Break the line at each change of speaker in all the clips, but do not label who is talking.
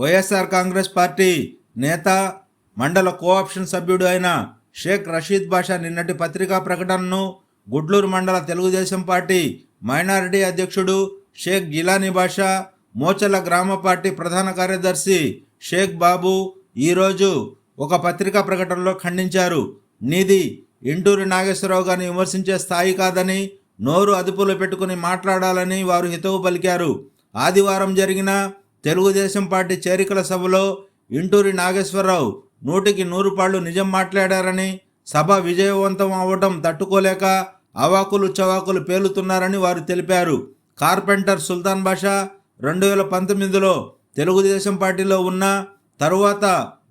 YSR Congress party నేత మండల cooption సభ్యుడు అయిన షేక్ రషీద్ బాషా నిన్నటి పత్రికా ప్రకటనను గుడ్లూరు మండల తెలుగుదేశం పార్టీ మైనారిటీ అధ్యక్షుడు షేక్ జిలానీ బాషా మోచల గ్రామ పార్టీ ప్రధాన కార్యదర్శి షేక్ బాబు ఈరోజు ఒక పత్రికా ప్రకటనలో ఖండించారు. నీది ఇంటూరి నాగేశ్వరరావు గారిని విమర్శించే స్థాయి కాదని నోరు అదుపులో పెట్టుకుని మాట్లాడాలని వారు హితవు పలికారు. ఆదివారం జరిగిన తెలుగుదేశం పార్టీ చేరికల సభలో ఇంటూరి నాగేశ్వరరావు నూటికి నూరు పాళ్ళు నిజం మాట్లాడారని సభ విజయవంతం అవ్వడం తట్టుకోలేక అవాకులు చవాకులు పేలుతున్నారని వారు తెలిపారు. కార్పెంటర్ సుల్తాన్ బాషా రెండు వేల పంతొమ్మిదిలో తెలుగుదేశం పార్టీలో ఉన్న తరువాత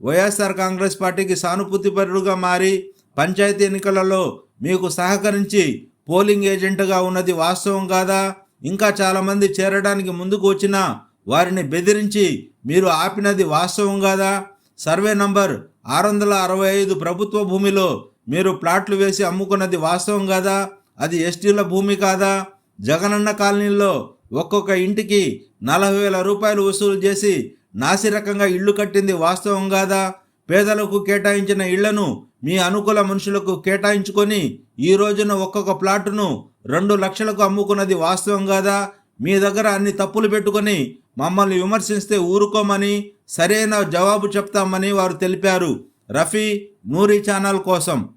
వైఎస్ఆర్ కాంగ్రెస్ పార్టీకి సానుభూతిపరుడుగా మారి పంచాయతీ ఎన్నికలలో మీకు సహకరించి పోలింగ్ ఏజెంట్గా ఉన్నది వాస్తవం కాదా? ఇంకా చాలామంది చేరడానికి ముందుకు వచ్చినా వారిని బెదిరించి మీరు ఆపినది వాస్తవం కాదా? సర్వే నంబర్ ఆరు వందల అరవై ఐదు ప్రభుత్వ భూమిలో మీరు ప్లాట్లు వేసి అమ్ముకున్నది వాస్తవం కాదా? అది ఎస్టీల భూమి కాదా? జగనన్న కాలనీలో ఒక్కొక్క ఇంటికి నలభై వేల రూపాయలు వసూలు చేసి నాసిరకంగా ఇల్లు కట్టింది వాస్తవం కాదా? పేదలకు కేటాయించిన ఇళ్ళను మీ అనుకూల మనుషులకు కేటాయించుకొని ఈ రోజున ఒక్కొక్క ప్లాటును రెండు లక్షలకు అమ్ముకున్నది వాస్తవం కాదా? మీ దగ్గర అన్ని తప్పులు పెట్టుకొని మమ్మల్ని విమర్శిస్తే ఊరుకోమని సరైన జవాబు చెప్తామని వారు తెలిపారు. రఫీ నూరి ఛానల్ కోసం.